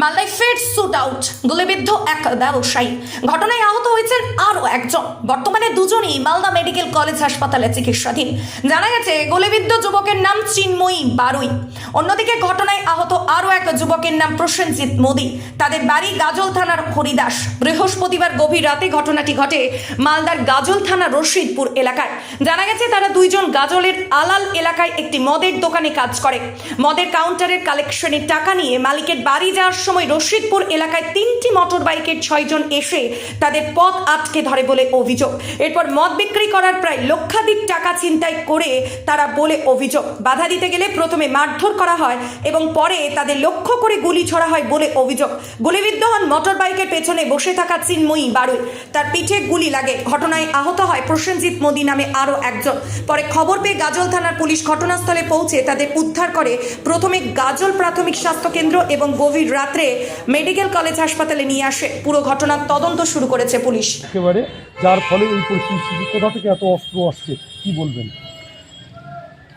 মালদায় ফের shoot out গুলিবিদ্ধ এক ব্যবসায়ী। ঘটনায় আহত হয়েছেন আরও একজন। বর্তমানে দুজনই মালদা মেডিকেল কলেজ হাসপাতালে চিকিৎসাধীন। জানা গেছে, গুলিবিদ্ধ যুবকের নাম চিন্ময়ী বারুই। অন্যদিকে ঘটনায় আহত আরও এক যুবকের নাম প্রসেনজিৎ মোদী। তাদের বাড়ি গাজল থানার হরিদাস। বৃহস্পতিবার গভীর রাতে ঘটনাটি ঘটে মালদার গাজল থানা রশিদপুর এলাকায়। জানা গেছে, তারা দুইজন গাজলের আলাল এলাকায় একটি মদের দোকানে কাজ করে। মদের কাউন্টারের কালেকশনের টাকা নিয়ে মালিকের বাড়ি যাওয়ার সময় রশিদপুর এলাকায় তিনটি মোটর বাইকের ছয়জন এসে তাদের পথ আটকে ধরে বলে অভিযোগ। এরপর মদ বিক্রি করার প্রায় লক্ষাধিক টাকা ছিনতাই করে তারা বলে অভিযোগ। বাধা দিতে গেলে প্রথমে মারধর করা হয় এবং পরে তাদের লক্ষ্য করে গুলি ছড়া হয় বলে অভিযোগ। গুলিবিদ্ধ হন মোটর বাইকের পেছনে বসে থাকা চিন্ময়ী বারুই। তার পিঠে গুলি লাগে। ঘটনায় আহত হয় প্রসেনজিৎ মোদী নামে আরও একজন। পরে খবর পেয়ে গাজল থানার পুলিশ ঘটনাস্থলে পৌঁছে তাদের উদ্ধার করে প্রথমে গাজল প্রাথমিক স্বাস্থ্য কেন্দ্র এবং গভীর রাত্রে মেডিকেল কলেজ হাসপাতালে নিয়ে আসে। পুরো ঘটনার তদন্ত শুরু করেছে পুলিশ। একেবারে যার ফলে এই পরিস্থিতি কোথা থেকে এত অস্ত্র আসছে? কি বলবেন?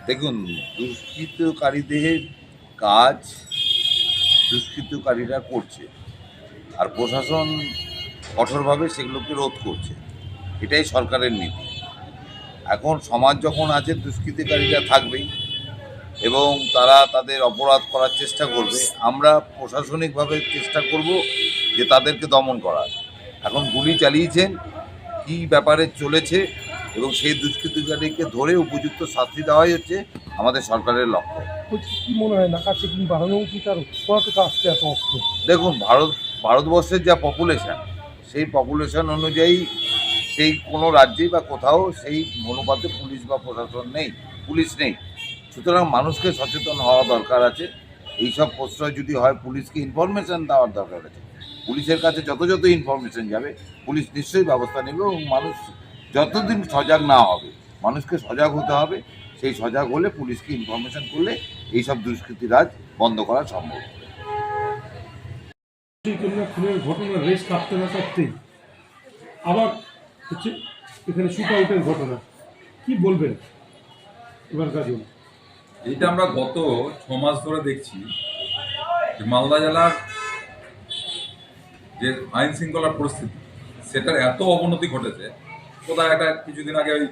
দেখুন দুষ্কৃতকারীদের কাজ দুষ্কৃতকারীরা করছে আর প্রশাসন কঠোরভাবে সেগুলোকে রোধ করছে। এটাই সরকারের নীতি। এখন সমাজ যখন আছে দুষ্কৃতিকারীরা থাকবেই। এবং তারা তাদের অপরাধ করার চেষ্টা করবে। আমরা প্রশাসনিকভাবে চেষ্টা করব যে তাদেরকে দমন করার। এখন গুলি চালিয়েছেন কী ব্যাপারে চলেছে এবং সেই দুষ্কৃতিকারীকে ধরে উপযুক্ত শাস্তি দেওয়াই হচ্ছে আমাদের সরকারের লক্ষ্য। কি মনে হয় নাকা চেকিং বাড়ানো উচিত আর আসছে এত দেখুন ভারত ভারতবর্ষের যা পপুলেশন সেই পপুলেশন অনুযায়ী সেই কোনো রাজ্যেই বা কোথাও সেই অনুপাতে পুলিশ বা প্রশাসন নেই পুলিশ নেই। সুতরাং মানুষকে সচেতন হওয়া দরকার আছে। এইসব প্রশ্রয় যদি হয়, পুলিশকে ইনফরমেশন দেওয়ার দরকার আছে। পুলিশের কাছে যত যত ইনফরমেশন যাবে, পুলিশ নিশ্চয়ই ব্যবস্থা নেবে এবং মানুষ যতদিন সজাগ না হবে, মানুষকে সজাগ হতে হবে। সেই সজাগ হলে পুলিশকে ইনফরমেশন করলে এইসব দুষ্কৃতি রাজ বন্ধ করা সম্ভব। ঘটনা রেস কাটতে না কাটতেই আবার হচ্ছে এখানে ঘটনা। কি বলবেন? এবার গাজন এটা আমরা গত ছ মাস ধরে দেখছি যে মালদা জেলার যে আইন শৃঙ্খলার পরিস্থিতি, সেটার এত অবনতি ঘটেছে। কোথায় একটা কিছুদিন আগে ওই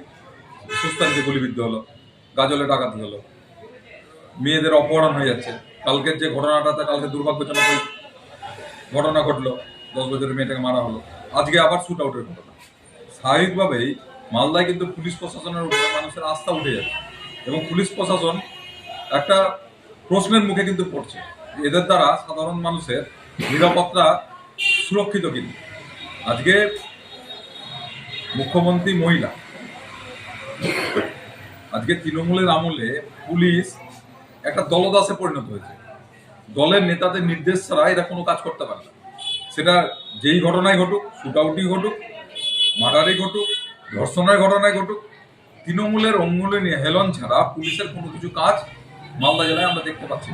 সুস্থানিতে গুলিবিদ্ধ হলো, গাজলে ডাকাতি হলো, মেয়েদের অপহরণ হয়ে যাচ্ছে। কালকের যে ঘটনাটাতে কালকে দুর্ভাগ্যজনক ঘটনা ঘটলো, দশ বছরের মেয়েটাকে মারা হলো। আজকে আবার শুট আউটের ঘটনা। স্বাভাবিকভাবেই মালদায় কিন্তু পুলিশ প্রশাসনের উপরে মানুষের আস্থা উঠে যাচ্ছে এবং পুলিশ প্রশাসন একটা প্রশ্নের মুখে কিন্তু পড়ছে। এদের দ্বারা সাধারণ মানুষের নিরাপত্তা সুরক্ষিত কিন্তু। আজকে মুখ্যমন্ত্রী মহিলা। আজকে তৃণমূলের আমলে পুলিশ একটা দলদাসে পরিণত হয়েছে। দলের নেতাদের নির্দেশ ছাড়া এরা কোনো কাজ করতে পারে না। সেটা যেই ঘটনায় ঘটুক, শুটআউটই ঘটুক, মার্ডারই ঘটুক, ধর্ষণের ঘটনায় ঘটুক, তৃণমূলের অঙ্গুলে হেলন ছাড়া পুলিশের কোনো কিছু কাজ মালদা জেলায় আমরা দেখতে পাচ্ছি।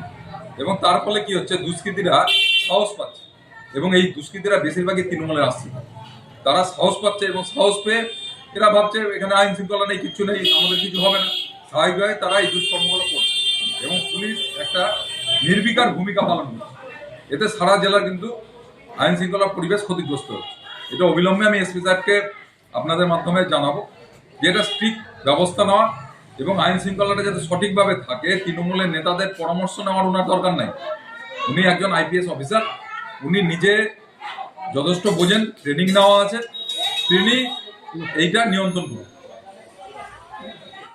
এবং তার ফলে কি হচ্ছে, দুষ্কৃতীরা সাহস পাচ্ছে। এবং এই দুষ্কৃতীরা বেশিরভাগই তৃণমূলের আসছে তারা সাহস পাচ্ছে এবং সাহস পেয়ে এরা ভাবছে, এখানে আইন শৃঙ্খলা নেই, কিচ্ছু নেই, আমাদের কিছু হবে না। স্বাভাবিকভাবে তারা এই দুষ্কর্মগুলো করছে। এবং পুলিশ একটা নির্বিকার ভূমিকা পালন করছে। এতে সারা জেলার কিন্তু আইন শৃঙ্খলা পরিবেশ ক্ষতিগ্রস্ত হচ্ছে। এটা অবিলম্বে আমি এসপি সাহেবকে আপনাদের মাধ্যমে জানাব যে এটা স্ট্রিক্ট ব্যবস্থা নেওয়া এবং আইন শৃঙ্খলাটা যাতে সঠিকভাবে থাকে, তৃণমূলের নেতাদের পরামর্শ নেওয়ার ওনার দরকার নাই। উনি একজন আইপিএস অফিসার, উনি নিজে যথেষ্ট বোঝেন, ট্রেনিং নেওয়া আছে। তিনি এইটা নিয়ন্ত্রণ করুন।